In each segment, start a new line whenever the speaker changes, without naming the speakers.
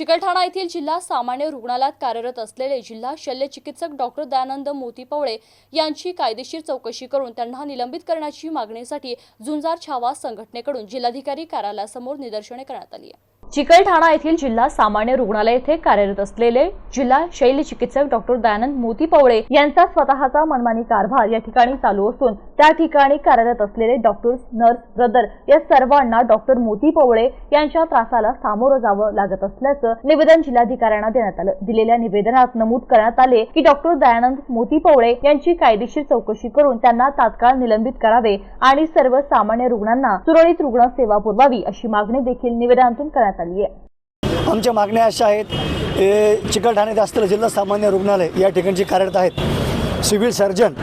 चिकलठाणा येथील जिल्हा सामान्य रुग्णालयात कार्यरत असलेले जिल्हा शल्यचिकित्सक डॉक्टर दयानंद मोती पवळे यांची कायदेशीर चौकशी करून त्यांना निलंबित करण्याची मागणीसाठी झुंजार छावा संघटनेकडून जिल्हाधिकारी कार्यालयासमोर निदर्शने करण्यात आली आहे. चिकलठाणा येथील जिल्हा सामान्य रुग्णालय येथे कार्यरत असलेले जिल्हा शैल्य चिकित्सक डॉक्टर दयानंद मोती पवळे यांचा स्वतःचा मनमानी कारभार या ठिकाणी चालू असून त्या ठिकाणी कार्यरत असलेले डॉक्टर्स नर्स ब्रदर या सर्वांना डॉक्टर मोती पवळे यांच्या त्रासाला सामोरं जावं लागत असल्याचं निवेदन जिल्हाधिकाऱ्यांना देण्यात आलं. दिलेल्या निवेदनात नमूद करण्यात आले की डॉक्टर दयानंद मोती पवळे यांची कायदेशीर चौकशी करून त्यांना तात्काळ निलंबित करावे आणि सर्व सामान्य रुग्णांना सुरळीत रुग्ण सेवा पुरवावी अशी मागणी देखील निवेदनातून करण्यात आली आहे.
आमच्या मागण्या अशा आहेत हे चिकलठाण्यात असलेलं जिल्हा सामान्य रुग्णालय या ठिकाणची कार्यरत आहेत. सिव्हिल सर्जन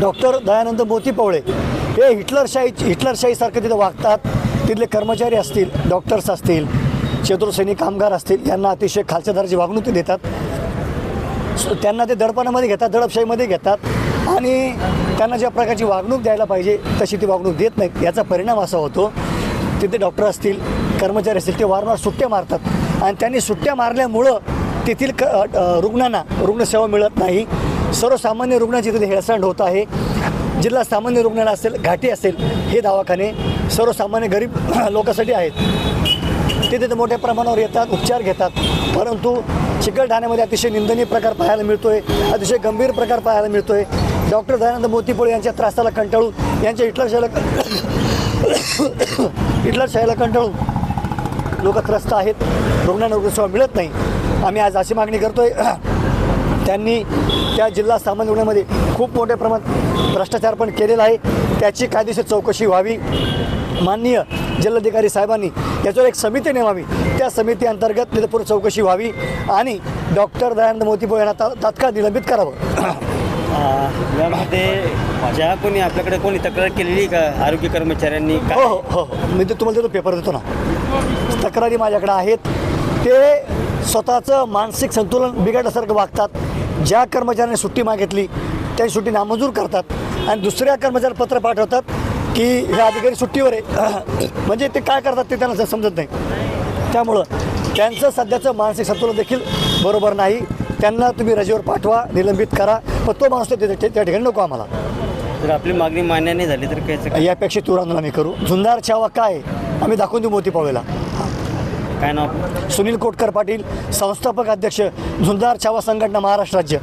डॉक्टर दयानंद मोती पवळे हे हिटलरशाही हिटलरशाहीसारखं तिथं वागतात. तिथले कर्मचारी असतील डॉक्टर्स असतील चतुर्सैनिक कामगार असतील यांना अतिशय खालच्या दर्जाची वागणूक ते देतात. त्यांना ते दडपणामध्ये घेतात दडपशाहीमध्ये घेतात. आणि त्यांना ज्या प्रकारची वागणूक द्यायला पाहिजे तशी ती वागणूक देत नाहीत. याचा परिणाम असा होतो तिथे डॉक्टर असतील कर्मचारी असतील ते वारंवार सुट्ट्या मारतात. आणि त्यांनी सुट्ट्या मारल्यामुळं तेथील क रुग्णांना रुग्णसेवा मिळत नाही. सर्वसामान्य रुग्णांची तिथे हेळसांड होत आहे. जिल्हा सामान्य रुग्णालय असेल घाटी असेल हे दवाखाने सर्वसामान्य गरीब लोकांसाठी आहेत. ते तिथे मोठ्या प्रमाणावर येतात उपचार घेतात. परंतु चिकलठाण्यामध्ये अतिशय निंदनीय प्रकार पाहायला मिळतो आहे अतिशय गंभीर प्रकार पाहायला मिळतो आहे डॉक्टर दयानंद मोतीपोळे यांच्या त्रासाला कंटाळून यांच्या हिटलरशाहीला इटलरशाहीला कंटाळून लोक त्रस्त आहेत. रुग्णांना रुग्णसेवा मिळत नाही. आम्ही आज अशी मागणी करतोय. त्यांनी त्या जिल्हा सामान्य रुग्णामध्ये खूप मोठ्या प्रमाणात भ्रष्टाचार पण केलेला आहे. त्याची कायदेशीर चौकशी व्हावी. माननीय जिल्हाधिकारी साहेबांनी याच्यावर एक समिती नेमावी. त्या समिती अंतर्गत तिथे चौकशी व्हावी आणि डॉक्टर दयानंद मोतीबो यांना ता तात्काळ निलंबित करावं.
यामध्ये ज्या कोणी आपल्याकडे कोणी तक्रार केलेली का आरोग्य कर्मचाऱ्यांनी
हो हो हो हो. मी ते तुम्हाला देतो पेपर देतो ना. तक्रारी माझ्याकडे आहेत. ते स्वतःचं मानसिक संतुलन बिघडल्यासारखं वागतात. ज्या कर्मचाऱ्यांनी सुट्टी मागितली त्यांची सुट्टी नामंजूर करतात. आणि दुसऱ्या कर्मचाऱ्याला पत्र पाठवतात की हे अधिकारी सुट्टीवर आहे. म्हणजे ते काय करतात ते त्यांना समजत नाही. त्यामुळं त्यांचं सध्याचं मानसिक संतुलन देखील बरोबर नाही. त्यांना तुम्ही रजेवर पाठवा निलंबित करा पण तो माणूस ते- ते- त्या ठिकाणी नको आम्हाला.
जर आपली मागणी मान्य नाही झाली तर काय
यापेक्षा तीव्र आंदोलन आम्ही करू. झुंजार छावा काय? आम्ही दाखवून देऊ मोती पावेला.
काय नाव?
सुनील कोटकर पाटील संस्थापक अध्यक्ष झुंजार छावा संघटना महाराष्ट्र राज्य.